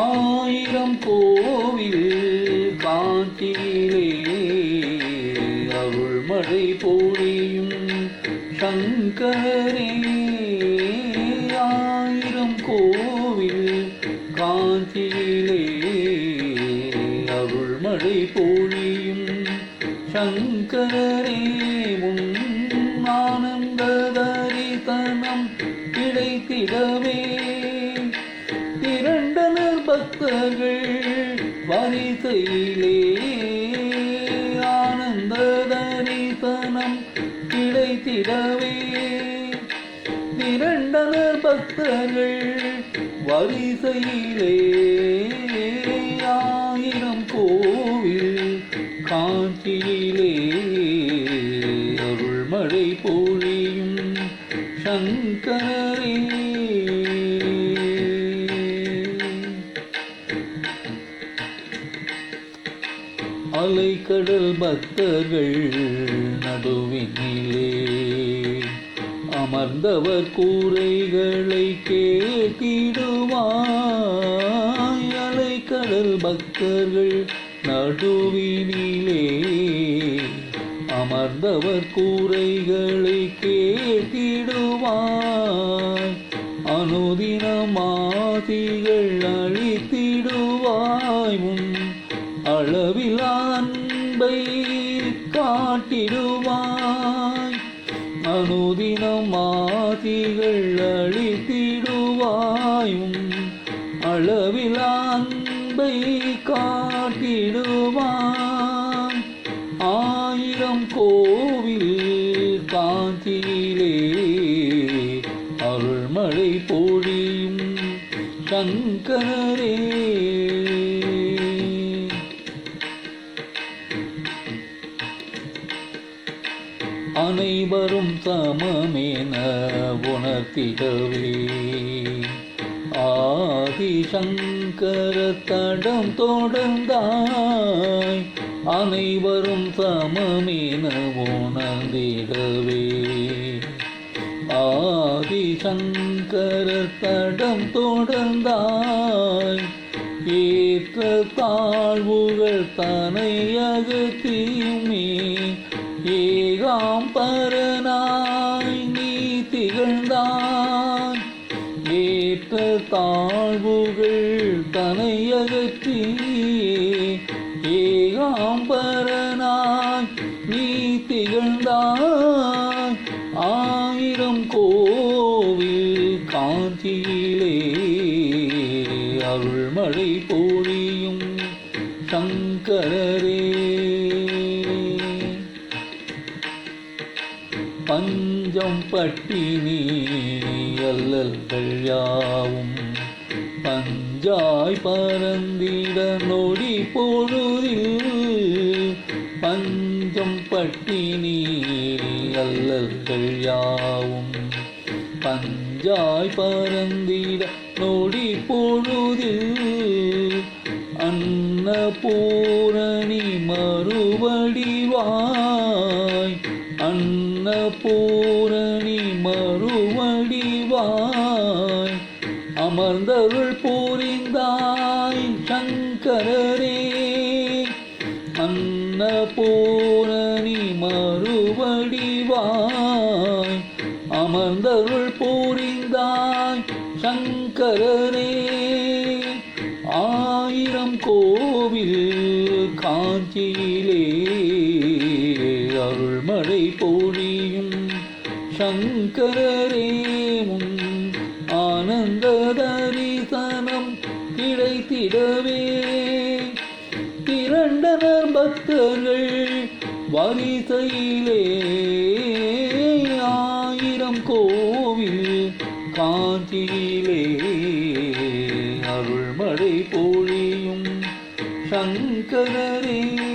ஆயிரம் கோவில் காட்டிலே அருள் மழை பொழியும் சங்கரே ஆயிரம் கோவில் காட்டிலே அருள் மழை பொழியும் சங்கரே முன் இடமே இரண்டனர் பக்தர்கள் வரிசையிலே. ஆனந்த தரிசனம் கிடைத்திடவே. இரண்டனர் பக்தர்கள் வரிசையிலே. ஆயிரம் கோவில் காஞ்சியிலே அருள்மழை பொழியும் சங்கர மலை கடல் பக்தர்கள் நடுவினிலே. அமர்ந்தவர் கூரைகளை கேட்டிடுவாய். கடல் பக்தர்கள் நடுவினிலே. அமர்ந்தவர் கூரைகளை கேட்டிடுவாய். அனுதினமாதிகள் அழித்திடுவாய். முன் அளவிலா மாதிகள் அழித்திடுவாயும் அளவில் அன்பை காட்டிடுவான். ஆயிரம் கோவில் காஞ்சியிலே அருள்மழை பொழியும் சங்கரே அனைவரும் சமமென உணர்த்திடவே. ஆதிசங்கர தடம் தொடர்ந்தாய் அனைவரும் சமமென உணர்ந்திடவே. ஆதிசங்கர தடம் தொடர்ந்தாய் ஏற்ற தாழ்வுகள் தனை ஏகாம்பரனாய் நீ திகழ்ந்தாய் ஏற்ற தாழ்வுகள் தனை அகற்றி ஏகாம்பரனாய் நீ திகழ்ந்தாய் ஆயிரம் கோவில் காஞ்சியிலே அருள்மழை பொழியும் சங்கரரே. பஞ்சம் பட்டினி அல்லல்கள் யாவும் பஞ்சாய் பரந்திட நொடி பொழுதில். பஞ்சம் பட்டினி அல்லல்கள் யாவும் பஞ்சாய் பரந்திட நொடி பொழுதில். அன்னபூரணி மறுவடிவாய் அன்னபூரணி மறுவடிவாய் அமர்ந்தருள் பூரிந்தாய் சங்கரரே. அன்ன பூரணி மறுவடிவாய் அமர்ந்தருள் பூரிந்தாய் சங்கரரே. ஆயிரம் கோவில் காஞ்சியிலே அருள்மழை பொழியும் சங்கரரே ஆனந்த தரிசனம் கிடைத்திடவே. திரண்டனர் பக்தர்கள் வரிசையிலே ஆயிரம் கோவில் காஞ்சியிலே. அருள்மழை பொழியும் சங்கரரே